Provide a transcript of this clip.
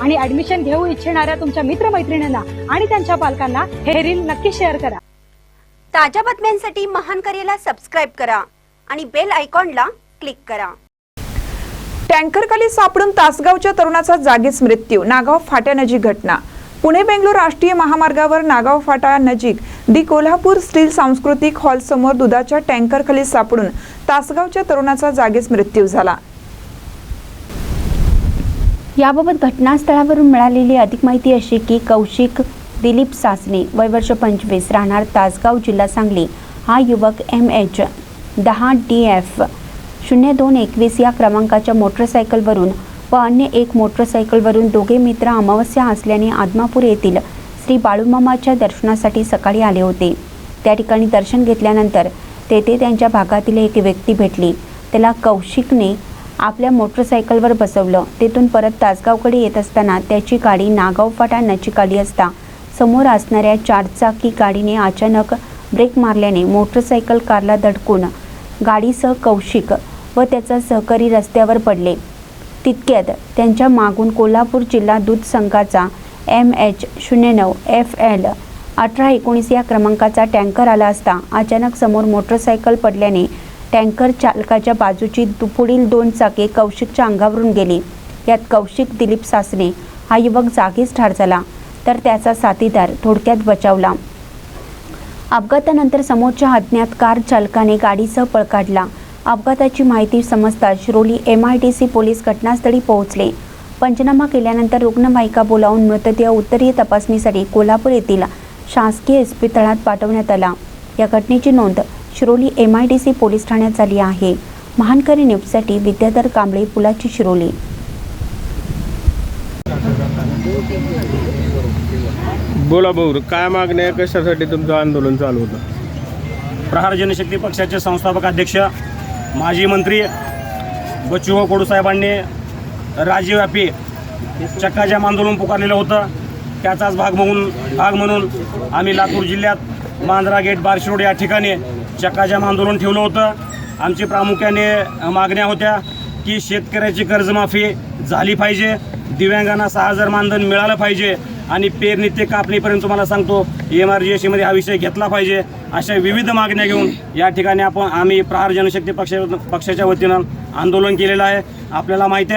आणि ऍडमिशन घेऊ इच्छिणाऱ्या तुमच्या मित्रमैत्रिणींना आणि त्यांच्या पालकांना हे रील नक्की शेअर करा. ताज्या बातम्यांसाठी महान करेला सबस्क्राईब करा आणि बेल आयकॉनला क्लिक करा. टँकरखाली सापडून तासगावच्या तरुणाचा जागीच मृत्यू नागाव फाट्यानजीक घटना. पुणे बेंगलोर राष्ट्रीय महामार्गावर नागाव फाटा नजीक दी कोल्हापूर स्टील सांस्कृतिक हॉल समोर दुधाच्या टँकरखाली सापडून तासगावच्या तरुणाचा जागीच मृत्यू झाला. याबाबत घटनास्थळावरून मिळालेली अधिक माहिती अशी की कौशिक दिलीप सासने वय वर्ष पंचवीस राहणार तासगाव जिल्हा सांगली. हा युवक एम एच दहा डी एफ शून्य दोन एकवीस या क्रमांकाच्या मोटरसायकलवरून व अन्य एक मोटरसायकलवरून दोघे मित्र अमावस्या असल्याने आदमापूर येथील श्री बाळूमामाच्या दर्शनासाठी सकाळी आले होते. त्या ठिकाणी दर्शन घेतल्यानंतर तेथे त्यांच्या भागातील एक व्यक्ती भेटली. त्याला कौशिकने आपल्या मोटरसायकलवर बसवलं. तेथून परत तासगावकडे येत असताना त्याची गाडी नागाव फाटा नचिकाली असता. समोर असणाऱ्या चारचाकी गाडीने अचानक ब्रेक मारल्याने मोटरसायकल कारला धडकून गाडीसह कौशिक व त्याचा सहकारी रस्त्यावर पडले. तितक्यात त्यांच्या मागून कोल्हापूर जिल्हा दूध संघाचा एम एच शून्य नऊ एफ एल अठरा एकोणीस या क्रमांकाचा टँकर आला असता अचानक समोर मोटरसायकल पडल्याने टँकर चालकाच्या बाजूची दु- पुढील दोन चाके कौशिकच्या अंगावरून गेली. यात कौशिक दिलीप सासने हा युवक जागीच ठार झाला तर त्याचा साथीदार थोडक्यात बचावला. अपघातानंतर समोरच्या अज्ञात कार चालकाने गाडीसह पळ काढला अपघाताची माहिती समजता Shiroli M I T C police घटनास्थळी पोहोचले. पंचनामा केल्यानंतर रुग्णवाहिका बोलावून मृतदेह उत्तरीय तपासणीसाठी कोल्हापूर येथील शासकीय इस्पितळात पाठवण्यात आला. या घटनेची नोंद Shiroli M I T C police ठाण्यात झाली आहे. महानकरी न्यूजसाठी विद्याधर कांबळे पुलाची शिरोली. बोला भाऊ काय मागण्या आहे? कशासाठी तुमचं आंदोलन चालू होतं? प्रहार जनशक्ती पक्षाचे संस्थापक अध्यक्ष माजी मंत्री बच्चूभाऊ कडू साहेबांनी राज्यव्यापी चक्काजाम आंदोलन पुकारलेलं होतं. त्याचाच भाग म्हणून भाग म्हणून आम्ही लातूर जिल्ह्यात मांजरा गेट बार्शी रोड या ठिकाणी चक्काजाम आंदोलन ठेवलं होतं. आमची प्रामुख्याने मागण्या होत्या की शेतकऱ्याची कर्जमाफी झाली पाहिजे. दिव्यांगांना सहा हजार मानधन मिळालं पाहिजे आणि पेरणी ते कापणीपर्यंत तुम्हाला सांगतो एम आर जी एस सीमध्ये हा विषय घेतला पाहिजे. अशा विविध मागण्या घेऊन या ठिकाणी आपण आम्ही प्रहार जनशक्ती पक्ष पक्षाच्या वतीनं आंदोलन केलेलं आहे. आपल्याला माहिती आहे